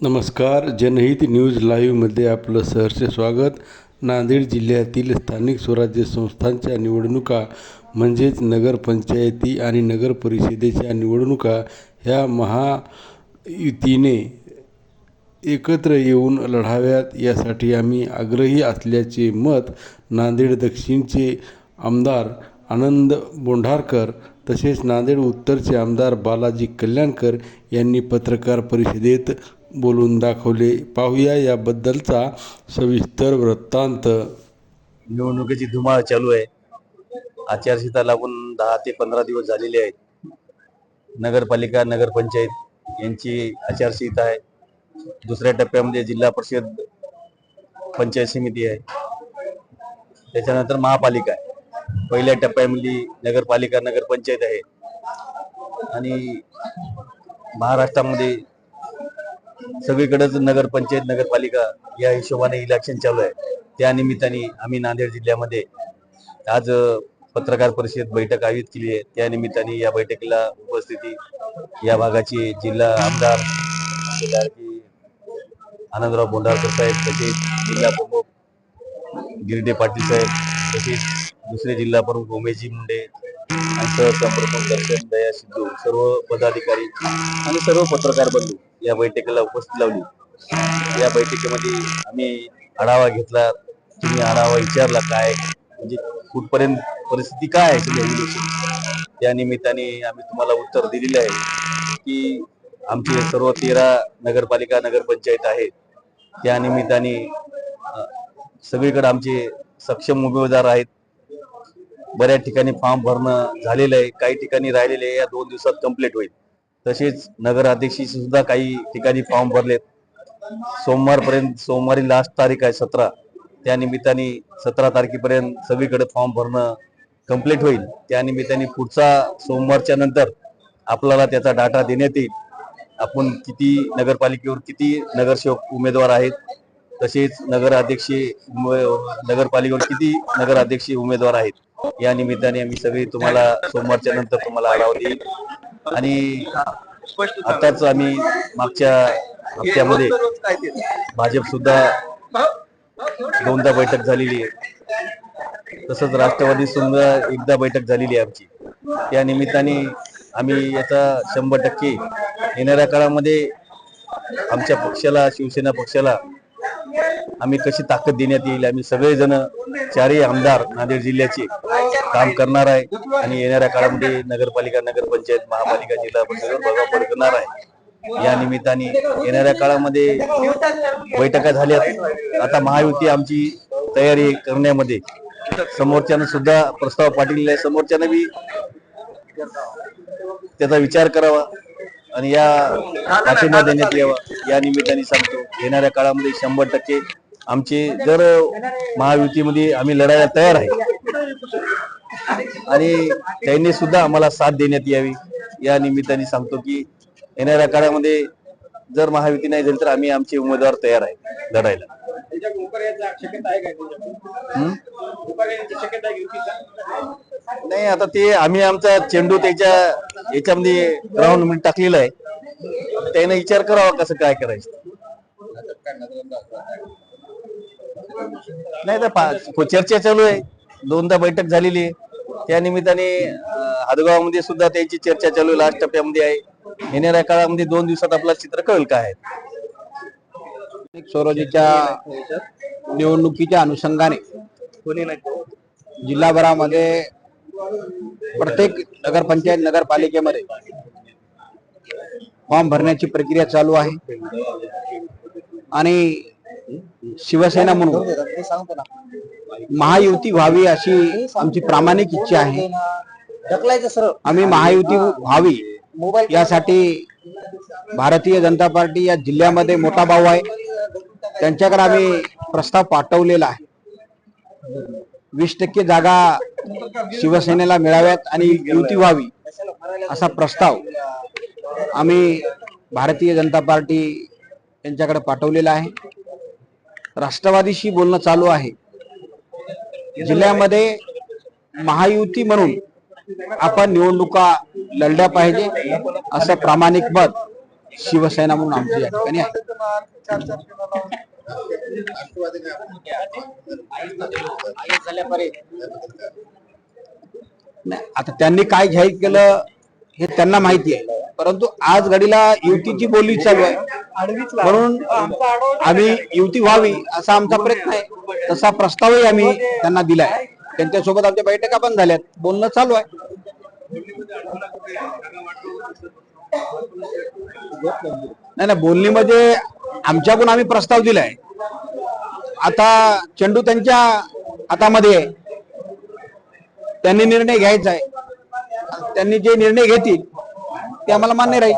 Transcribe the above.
नमस्कार जनहित न्यूज लाईव्हमध्ये आपलं सहर्ष स्वागत. नांदेड जिल्ह्यातील स्थानिक स्वराज्य संस्थांच्या निवडणुका म्हणजेच नगरपंचायती आणि नगर परिषदेच्या निवडणुका ह्या महायुतीने एकत्र येऊन लढाव्यात. यासाठी आम्ही आग्रही असल्याचे मत नांदेड दक्षिणचे आमदार आनंद बोंढारकर तसेच नांदेड उत्तरचे आमदार बालाजी कल्याणकर यांनी पत्रकार परिषदेत बोलून दाखवले. पाहूया याबद्दलचा सविस्तर वृत्तांत. निवडणुकीची धुमाळ चालू आहे. आचारसंहिता लागून दहा ते पंधरा दिवस झालेले आहेत. नगरपालिका नगरपंचायत यांची आचारसंहिता आहे. दुसऱ्या टप्प्यामध्ये जिल्हा परिषद पंचायत समिती आहे. त्याच्यानंतर महापालिका आहे. पहिल्या टप्प्यामध्ये नगरपालिका नगरपंचायत आहे. आणि महाराष्ट्रामध्ये सगळीकडेच नगरपंचायत नगरपालिका या हिशोबाने इलेक्शन चालू आहे. त्या निमित्ताने आम्ही नांदेड जिल्ह्यामध्ये आज पत्रकार परिषद बैठक आयोजित केली आहे. त्या निमित्ताने या बैठकीला उपस्थिती या भागाचे जिल्हा आमदार आनंदराव बोंडारकर साहेब तसेच जिल्हा प्रमुख गिरडे पाटील साहेब तसेच दुसरे जिल्हा प्रमुख उमेशजी मुंडे आणि सहसंप्रमुख दर्शन दया सिद्धू सर्व पदाधिकारी आणि सर्व पत्रकार बंधू या बैठकीला उपस्थित लावली. या बैठकीमध्ये आम्ही आढावा घेतला. तुम्ही आढावा विचारला काय म्हणजे कुठपर्यंत परिस्थिती काय आहे सगळ्या त्या निमित्ताने आम्ही तुम्हाला उत्तर दिलेले आहे की आमचे सर्व तेरा नगरपालिका नगरपंचायत आहेत. त्या निमित्ताने सगळीकडे आमचे सक्षम उमेदवार आहेत. बऱ्याच ठिकाणी फॉर्म भरणं झालेलं आहे. काही ठिकाणी राहिलेले आहे. या दोन दिवसात कंप्लीट होईल. तसेच नगराध्यक्षी सुद्धा काही ठिकाणी फॉर्म भरलेत. सोमवारपर्यंत सोमवारी लास्ट तारीख आहे सतरा. त्या निमित्ताने सतरा तारखेपर्यंत सगळीकडे फॉर्म भरणं कंप्लीट होईल. त्या निमित्ताने पुढचा सोमवारच्या नंतर आपल्याला त्याचा डाटा देण्यात येईल. आपण किती नगरपालिकेवर किती नगरसेवक उमेदवार आहेत तसेच नगराध्यक्षी नगरपालिकेवर किती नगराध्यक्ष उमेदवार आहेत या निमित्ताने आम्ही सगळी तुम्हाला सोमवारच्या नंतर तुम्हाला आढावा देईल. आणि आताच आम्ही मागच्या हप्त्यामध्ये भाजप सुद्धा दोनदा बैठक झालेली आहे. तसंच राष्ट्रवादी सुद्धा एकदा बैठक झालेली आहे आमची. त्या निमित्ताने आम्ही याचा शंभर टक्के येणाऱ्या काळामध्ये आमच्या पक्षाला शिवसेना पक्षाला आम्ही कशी ताकद देण्यात येईल? आम्ही सगळेजण चारही आमदार नांदेड जिल्ह्याचे काम करणार आहे आणि येणाऱ्या काळामध्ये नगरपालिका नगरपंचायत महापालिका जिल्हा परिषद बघापड करणार आहे. या निमित्ताने येणाऱ्या काळामध्ये बैठका झाल्यात. आता महायुती आमची तयारी करण्यामध्ये. समोरच्यानं सुद्धा प्रस्ताव पाठविलेला आहे. समोरच्यानं बी त्याचा विचार करावा आणि या पाठिंबा देण्यात यावा. या निमित्ताने सांगतो. येणाऱ्या काळामध्ये शंभर टक्के आमचे जर महायुतीमध्ये आम्ही लढायला तयार आहे. आणि त्यांनी सुद्धा आम्हाला साथ देण्यात यावी. या निमित्ताने सांगतो की येणाऱ्या काळामध्ये जर महायुती नाही झाली तर आम्ही आमचे उमेदवार तयार आहे लढायला? नाही आता ते आम्ही आमचा चेंडू त्याच्या याच्यामध्ये ग्राउंड टाकलेला आहे. त्याने विचार करावा कसं काय करायचं. नाही तर चर्चा चालू आहे. दोनदा बैठक झालेली आहे. त्या निमित्ताने हादगावमध्ये सुद्धा त्यांची चर्चा चालू आहे. लास्ट टप्प्यामध्ये आहे. येणाऱ्या काळामध्ये दोन दिवसात आपला चित्र कळेल काय आहे. स्वराज्याच्या निवडणुकीच्या अनुषंगाने जिल्हाभरामध्ये प्रत्येक नगरपंचायत नगरपालिकेमध्ये फॉर्म भरण्याची प्रक्रिया चालू आहे. आणि शिवसेना म्हणून महायुती व्हावी अशी आमची प्रामाणिक इच्छा आहे. आम्ही महायुती व्हावी यासाठी भारतीय जनता पार्टी या जिल्ह्यामध्ये मोठा भाऊ आहे. त्यांच्याकडे आम्ही प्रस्ताव पाठवलेला आहे. वीस टक्के जागा शिवसेनेला मिळाव्यात आणि युती व्हावी असा प्रस्ताव आम्ही भारतीय जनता पार्टी त्यांच्याकडे पाठवलेला आहे. राष्ट्रवादीशी बोलणं चालू आहे. जिल्ह्यामध्ये महायुती म्हणून आपण निवडणुका लढल्या पाहिजे असं प्रामाणिक मत शिवसेना म्हणून आमची या ठिकाणी आहे. नाही आता त्यांनी काय जाहीर केलं हे त्यांना माहिती आहे. परंतु आज घडीला युतीची बोली चालू आहे. म्हणून आम्ही युती व्हावी असा आमचा प्रयत्न आहे. तसा प्रस्तावही आम्ही त्यांना दिलाय. त्यांच्यासोबत आमच्या बैठका पण झाल्यात. बोलणं चालू आहे. नाही नाही बोलणीमध्ये आमच्याकडून आम्ही प्रस्ताव दिलाय. आता चेंडू त्यांच्या हातामध्ये आहे. त्यांनी निर्णय घ्यायचा आहे. त्यांनी जे निर्णय घेतील ते आम्हाला मान्य राहील.